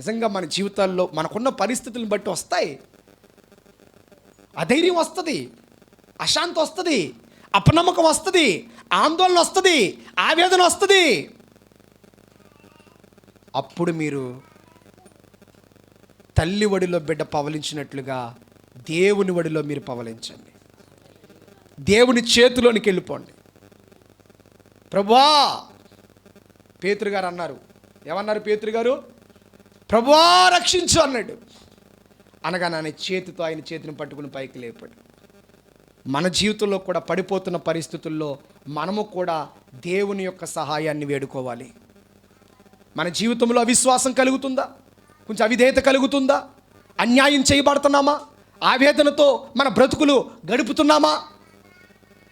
నిజంగా మన జీవితాల్లో మనకున్న పరిస్థితులను బట్టి వస్తాయి. అధైర్యం వస్తుంది అశాంతి వస్తుంది అపనమ్మకం వస్తుంది ఆందోళన వస్తుంది ఆవేదన వస్తుంది. అప్పుడు మీరు తల్లి ఒడిలో బిడ్డ పవలించినట్లుగా దేవుని ఒడిలో మీరు పవలించండి. దేవుని చేతిలోనికి వెళ్ళిపోండి. ప్రభువా పేతురు గారు అన్నారు. ఏమన్నారు పేతురు గారు? ప్రభువా రక్షించు అన్నాడు. అనగా ఆయన చేతితో ఆయన చేతిని పట్టుకుని పైకి లేపాడు. మన జీవితంలో కూడా పడిపోతున్న పరిస్థితుల్లో మనము కూడా దేవుని యొక్క సహాయాన్ని వేడుకోవాలి. మన జీవితంలో అవిశ్వాసం కలుగుతుందా? కొంచెం అవిధేయత కలుగుతుందా? అన్యాయం చేయబడుతున్నామా? ఆవేదనతో మన బ్రతుకులు గడుపుతున్నామా?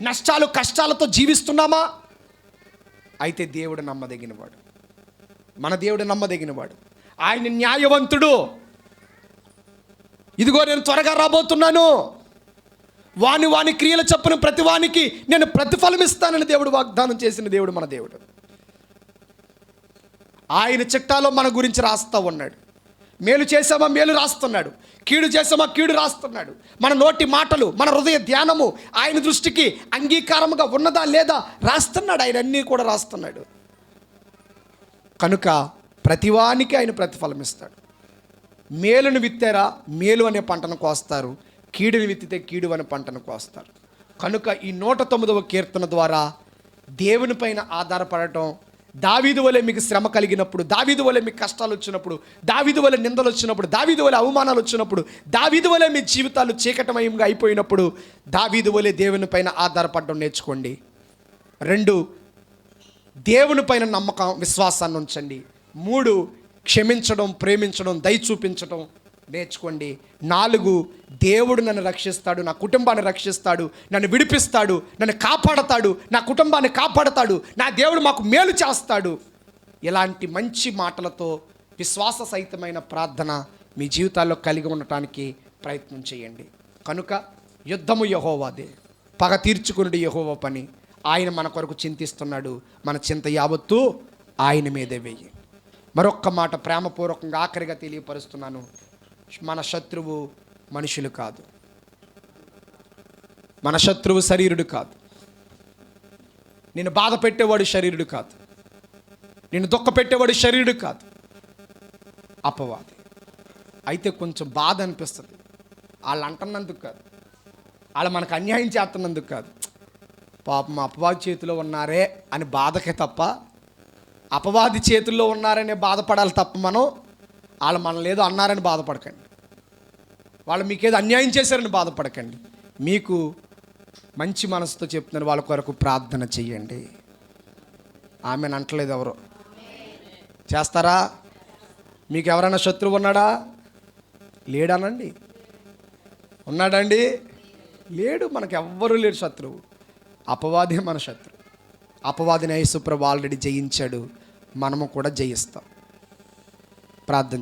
నష్టాలు కష్టాలతో జీవిస్తున్నామా? అయితే దేవుడు నమ్మదగినవాడు. మన దేవుడు నమ్మదగినవాడు. ఆయన న్యాయవంతుడు. ఇదిగో నేను త్వరగా రాబోతున్నాను. వాని వాని క్రియలు చెప్పిన ప్రతి వానికి నేను ప్రతిఫలం ఇస్తానని దేవుడు వాగ్దానం చేసిన దేవుడు మన దేవుడు. ఆయన చిట్టాలో మన గురించి రాస్తా ఉన్నాడు. మేలు చేసామా మేలు రాస్తున్నాడు. కీడు చేసామా కీడు రాస్తున్నాడు. మన నోటి మాటలు మన హృదయ ధ్యానము ఆయన దృష్టికి అంగీకారముగా ఉన్నదా లేదా రాస్తున్నాడు. ఆయన అన్నీ కూడా రాస్తున్నాడు. కనుక ప్రతివానికి ఆయన ప్రతిఫలం ఇస్తాడు. మేలును విత్తారా? మేలు అనే పంటను కోస్తారు. కీడుని విత్తితే కీడు అనే పంటను కోస్తారు. కనుక ఈ నూట తొమ్మిదవ కీర్తన ద్వారా దేవుని పైన ఆధారపడటం దావీదు వలె మీకు శ్రమ కలిగినప్పుడు దావీదు వలె మీకు కష్టాలు వచ్చినప్పుడు దావీదు వలె నిందలు వచ్చినప్పుడు దావీదు వలె అవమానాలు వచ్చినప్పుడు దావీదు వలె మీ జీవితాలు చీకటమయంగా అయిపోయినప్పుడు దావీదు వలె దేవుని పైన ఆధారపడడం నేర్చుకోండి. రెండు దేవుని పైన నమ్మకం విశ్వాసాన్ని ఉంచండి. మూడు క్షమించడం ప్రేమించడం దయ చూపించడం నేర్చుకోండి. నాలుగు దేవుడు నన్ను రక్షిస్తాడు నా కుటుంబాన్ని రక్షిస్తాడు నన్ను విడిపిస్తాడు నన్ను కాపాడతాడు నా కుటుంబాన్ని కాపాడతాడు నా దేవుడు మాకు మేలు చేస్తాడు. ఇలాంటి మంచి మాటలతో విశ్వాస సహితమైన ప్రార్థన మీ జీవితాల్లో కలిగి ఉండటానికి ప్రయత్నం చేయండి. కనుక యుద్ధము యహోవాదే. పగ తీర్చుకునుడు యహోవ పని. ఆయన మన కొరకు చింతిస్తున్నాడు. మన చింత యావత్తు ఆయన మీదే వెయ్యి మరొక్క మాట ప్రేమపూర్వకంగా ఆఖరిగా తెలియపరుస్తున్నాను. మన శత్రువు మనుషులు కాదు. మన శత్రువు శరీరుడు కాదు. నేను బాధ పెట్టేవాడు శరీరుడు కాదు. నేను దుఃఖ పెట్టేవాడు శరీరుడు కాదు. అపవాది. అయితే కొంచెం బాధ అనిపిస్తుంది. వాళ్ళు అంటున్నందుకు కాదు. వాళ్ళు మనకు అన్యాయం చేస్తున్నందుకు కాదు. పాపం అపవాది చేతిలో ఉన్నారే అని బాధకే తప్ప అపవాది చేతుల్లో ఉన్నారనే బాధపడాలి తప్ప మనం వాళ్ళు మనల్ని ఏదో అన్నారని బాధపడకండి. వాళ్ళు మీకేదో అన్యాయం చేశారని బాధపడకండి. మీకు మంచి మనసుతో చెప్తున్నారు వాళ్ళ కొరకు ప్రార్థన చెయ్యండి. ఆమె అంటలేదు ఎవరు. చేస్తారా? మీకు ఎవరైనా శత్రువు ఉన్నాడా? లేడానండి. ఉన్నాడండి? లేడు. మనకు ఎవ్వరూ లేడు శత్రువు. అపవాదే మన శత్రువు. అపవాదిని యేసుప్రభు ఆల్రెడీ జయించాడు. మనము కూడా జయిస్తాం. ప్రార్థన